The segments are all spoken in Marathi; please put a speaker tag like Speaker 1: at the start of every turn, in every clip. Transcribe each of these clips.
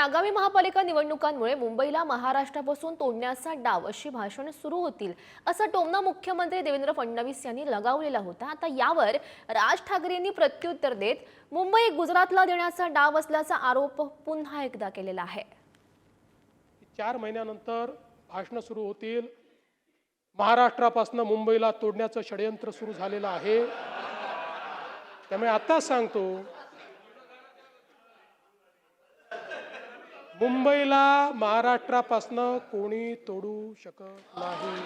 Speaker 1: आगामी महापालिका निवडणुकांमुळे मुंबईला महाराष्ट्रापासून तोडण्याचा डाव अशी भाषण सुरू होतील असा टोमना मुख्यमंत्री देवेंद्र फडणवीस यांनी लगावलेला होता. आता यावर राज ठाकरेंनी प्रत्युत्तर देत मुंबई गुजरातला देण्याचा डाव असल्याचा आरोप पुन्हा एकदा केलेला आहे.
Speaker 2: चार महिन्यानंतर भाषणं सुरू होतील. महाराष्ट्रापासून मुंबईला तोडण्याचं षडयंत्र सुरू झालेलं आहे. त्यामुळे आता सांगतो मुंबईला महाराष्ट्रापासनं कोणी तोडू शकत नाही.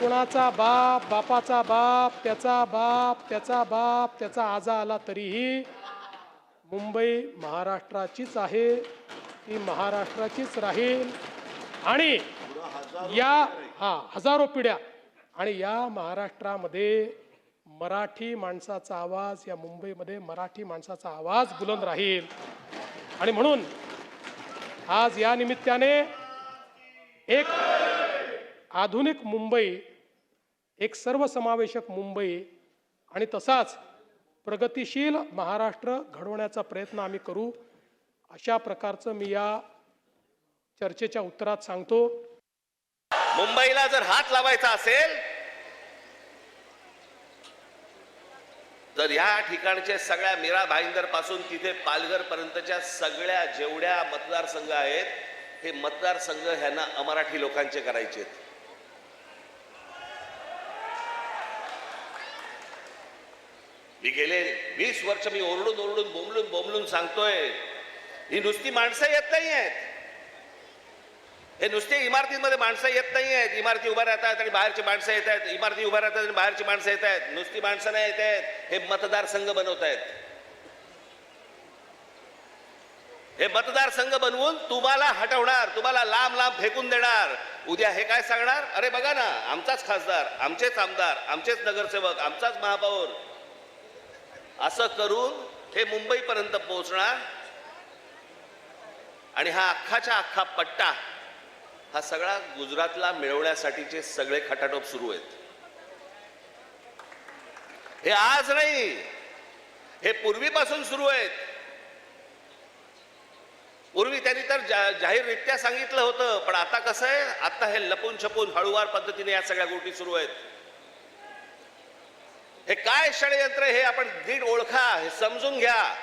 Speaker 2: कोणाचा बाप बापाचा बाप त्याचा बाप त्याचा बाप त्याचा आजा आला तरीही मुंबई महाराष्ट्राचीच आहे ती महाराष्ट्राचीच राहील. आणि या हा हजारो पिढ्या आणि या महाराष्ट्रामध्ये मराठी माणसाचा आवाज या मुंबईमध्ये मराठी माणसाचा आवाज बुलंद राहील. आणि म्हणून आज या निमित्ताने एक आधुनिक मुंबई एक सर्वसमावेशक मुंबई आणि तसाच प्रगतिशील महाराष्ट्र घडवण्याचा प्रयत्न आम्ही करू अशा प्रकारचं मी या चर्चेच्या उत्तरात सांगतो.
Speaker 3: मुंबईला जर हात लावायचा असेल तर या ठिकाणच्या सगळ्या मीरा भाईंदरपासून तिथे पालघर पर्यंतच्या सगळ्या जेवढ्या मतदारसंघ आहेत हे मतदारसंघ ह्यांना अमराठी लोकांचे करायचे आहेत. मी गेले वीस वर्ष मी ओरडून ओरडून बोंबलून बोंबलून सांगतोय ही नुसती माणसं येत नाही आहेत हे नुसते इमारतींमध्ये माणसं येत नाही आहेत इमारती उभ्या राहतात आणि बाहेरची माणसं येत आहेत. इमारती उभ्या राहतात आणि बाहेरची माणसं येत आहेत. नुसती माणसं नाही येत आहेत. हे मतदारसंघ बनवत आहेत. हे मतदारसंघ बनवून तुम्हाला हटवणार तुम्हाला लांब लांब फेकून देणार. उद्या हे काय सांगणार? अरे बघा ना आमचाच खासदार आमचेच आमदार आमचेच नगरसेवक आमचाच महापौर. असं करून हे मुंबईपर्यंत पोहोचणार. आणि हा अख्खाच्या अख्खा पट्टा हा सगळा गुजरातला मिळवण्यासाठीचे सगळे खटाटोप सुरू आहेत. हे आज नाही हे पूर्वीपासून सुरू आहेत. पूर्वी त्यांनी तर जा- जाहीररित्या सांगितलं होतं पण आता कसं आहे आता हे लपून छपून हळूवार पद्धतीने या सगळ्या गोष्टी सुरू आहेत. हे काय षडयंत्र हे आपण दीड ओळखा हे समजून घ्या.